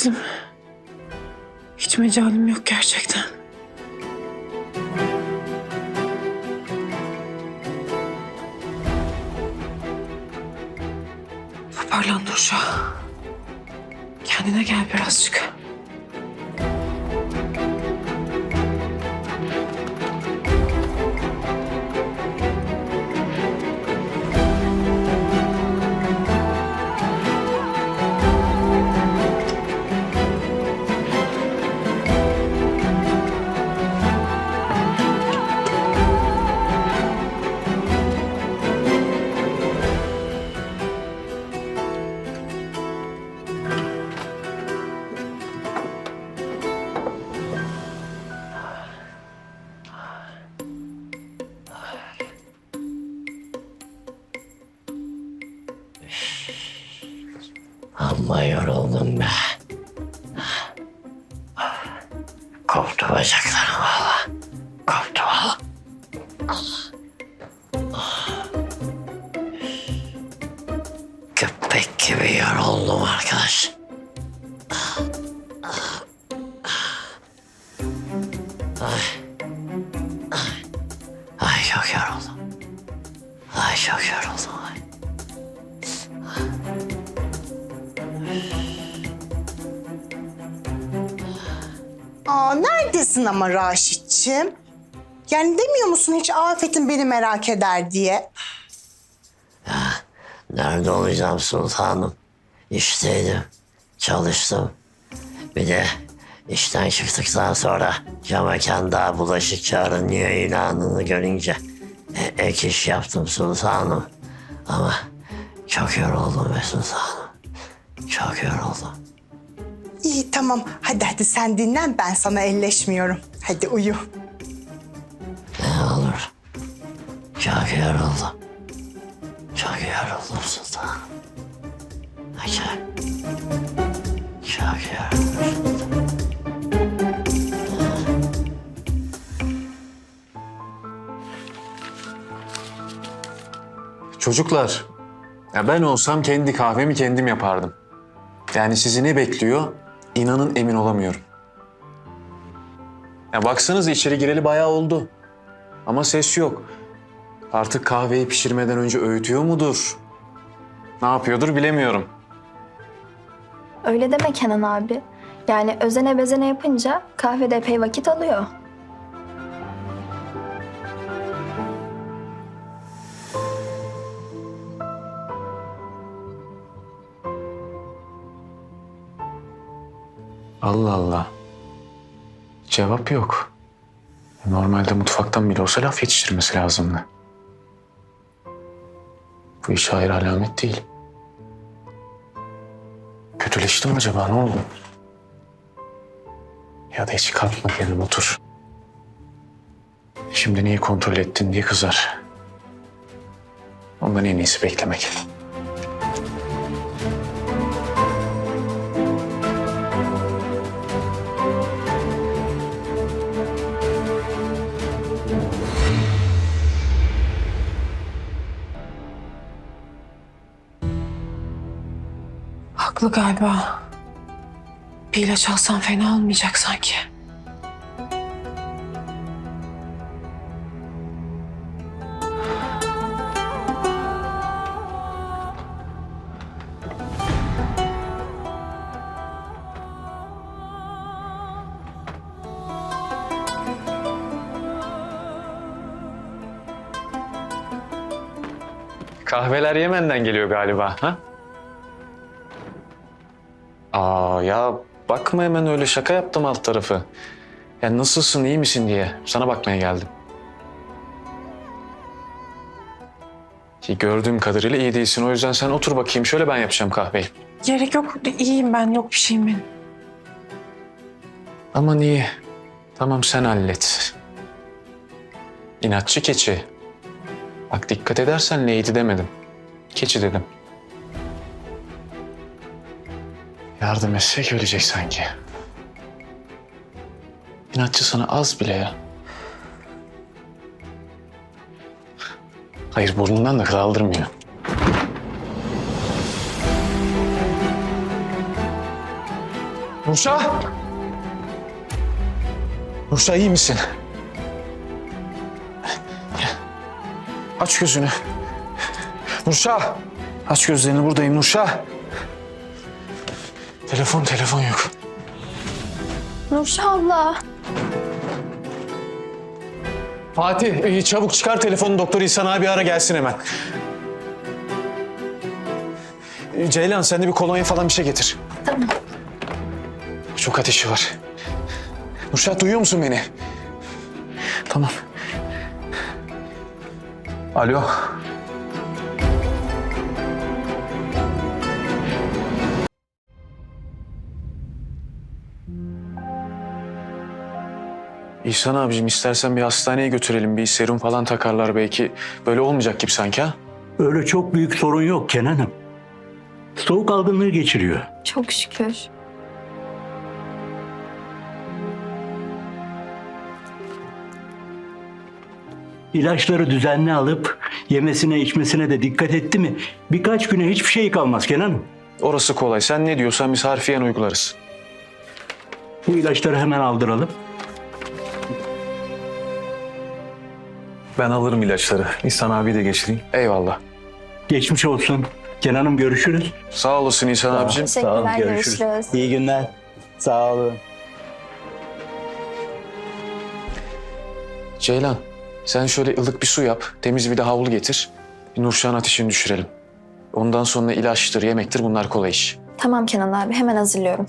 Aziz'im. Hiç mecalim yok gerçekten. Toparlan Nurşah. Kendine gel birazcık. Yoruldum be. Koptu bacaklarım valla. Koptu valla. Köpek gibi yoruldum arkadaş. Ay. Ay. Çok yoruldum. Ay çok yoruldum. Neredesin ama Raşit'ciğim? Yani demiyor musun hiç Afet'in beni merak eder diye? Nerede olacağım sultanım? İşteydim, çalıştım. Bir de işten çıktıktan sonra camekanda bulaşık çağrınıyor ilanını görünce e, ek iş yaptım sultanım. Ama çok yoruldum be sultanım. Çok yoruldum. Tamam hadi hadi sen dinlen ben sana elleşmiyorum. Hadi uyu. Ne olur. Çok yoruldum. Çok yoruldum sultanım. Çok, çok yoruldum. Çocuklar, ya ben olsam kendi kahvemi kendim yapardım. Yani sizi ne bekliyor? İnanın emin olamıyorum. Ya baksanız içeri gireli bayağı oldu. Ama ses yok. Artık kahveyi pişirmeden önce öğütüyor mudur? Ne yapıyordur bilemiyorum. Öyle deme Kenan abi. Yani özene bezene yapınca kahvede epey vakit alıyor. Allah Allah. Cevap yok. Normalde mutfaktan bile olsa laf yetiştirmesi lazımdı. Bu iş hayır alamet değil. Kötüleşti mi acaba ne oldu? Ya da hiç kalkma yanıma otur. Şimdi neyi kontrol ettin diye kızar. Ondan en iyisi beklemek. Haklı galiba. Bir ilaç alsam fena olmayacak sanki. Kahveler Yemen'den geliyor galiba ha? Aa ya bakma hemen öyle şaka yaptım alt tarafı. Ya nasılsın iyi misin diye sana bakmaya geldim. Ki gördüğüm kadarıyla iyi değilsin o yüzden sen otur bakayım şöyle ben yapacağım kahveyi. Gerek yok. İyiyim ben. Yok bir şeyim benim. Aman iyi. Tamam sen hallet. İnatçı keçi. Bak dikkat edersen neydi demedim. Keçi dedim. Yardım etsek ölecek sanki. İnatçı sana az bile ya. Hayır burnundan da kaldırmıyor. Nurşah! Nurşah iyi misin? Aç gözünü. Nurşah! Aç gözlerini buradayım Nurşah. Telefon telefon yok. Nurşah abla. Fatih e, çabuk çıkar telefonu doktor İhsan abi ara gelsin hemen. E, Ceylan sen de bir kolonya falan bir şey getir. Tamam. Çok ateşi var. Nurşah duyuyor musun beni? Tamam. Alo. İhsan abicim istersen bir hastaneye götürelim. Bir serum falan takarlar belki. Böyle olmayacak gibi sanki ha? Öyle çok büyük sorun yok Kenan'ım. Soğuk algınlığı geçiriyor. Çok şükür. İlaçları düzenli alıp yemesine içmesine de dikkat etti mi birkaç güne hiçbir şey kalmaz Kenan'ım. Orası kolay. Sen ne diyorsan biz harfiyen uygularız. Bu ilaçları hemen aldıralım. Ben alırım ilaçları. İhsan abi de geçireyim. Eyvallah. Geçmiş olsun. Kenan'ım görüşürüz. Sağ olasın İhsan abicim. Teşekkürler. görüşürüz. İyi günler. Sağ olun. Ceylan, sen şöyle ılık bir su yap, temiz bir de havlu getir. Bir Nurşah'ın ateşini düşürelim. Ondan sonra ilaçtır, yemektir bunlar kolay iş. Tamam Kenan abi hemen hazırlıyorum.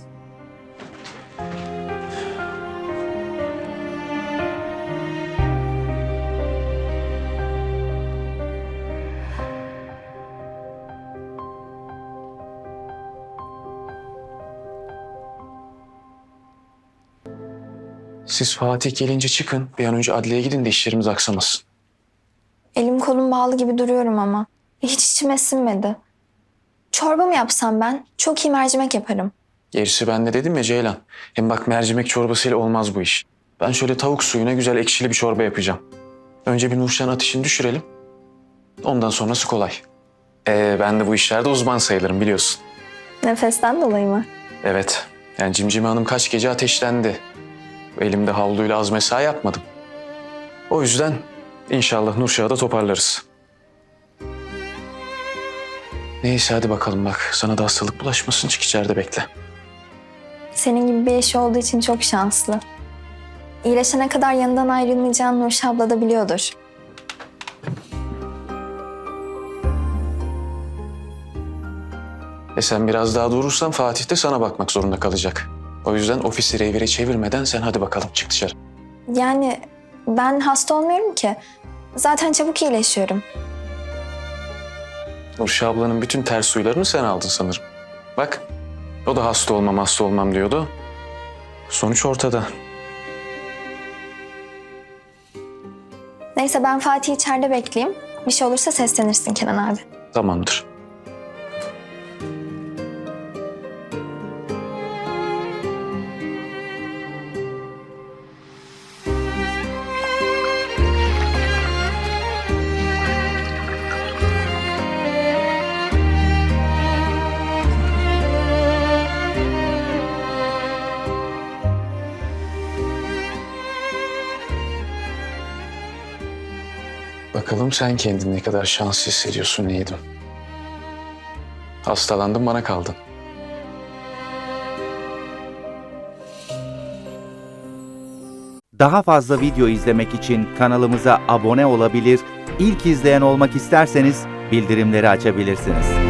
Siz Fatih gelince çıkın, bir an önce adliyeye gidin de işlerimiz aksamasın. Elim kolum bağlı gibi duruyorum ama. Hiç içime sinmedi. Çorba mı yapsam ben? Çok iyi mercimek yaparım. Gerisi bende dedim ya Ceylan. Hem bak mercimek çorbasıyla olmaz bu iş. Ben şöyle tavuk suyuna güzel ekşili bir çorba yapacağım. Önce bir Nurşah'ın ateşini düşürelim. Ondan sonrası kolay. Ee, ben de bu işlerde uzman sayılırım biliyorsun. Nefesten dolayı mı? Evet. Yani Cimcime Hanım kaç gece ateşlendi. Elimde havluyla az mesai yapmadım. O yüzden inşallah Nurşah'ı da toparlarız. Neyse hadi bakalım bak. Sana da hastalık bulaşmasın. Çık içeride bekle. Senin gibi bir eşi olduğu için çok şanslı. İyileşene kadar yanından ayrılmayacağını Nurşah abla da biliyordur. E sen biraz daha durursan Fatih de sana bakmak zorunda kalacak. O yüzden ofisi revire çevirmeden sen hadi bakalım çık dışarı. Yani ben hasta olmuyorum ki. Zaten çabuk iyileşiyorum. Nurşah ablanın bütün ters suylarını sen aldın sanırım. Bak o da hasta olmam hasta olmam diyordu. Sonuç ortada. Neyse ben Fatih içeride bekleyeyim. Bir şey olursa seslenirsin Kenan abi. Tamamdır. Bakalım sen kendini ne kadar şanslı hissediyorsun Yiğidim. Hastalandın bana kaldın. Daha fazla video izlemek için kanalımıza abone olabilir, ilk izleyen olmak isterseniz bildirimleri açabilirsiniz.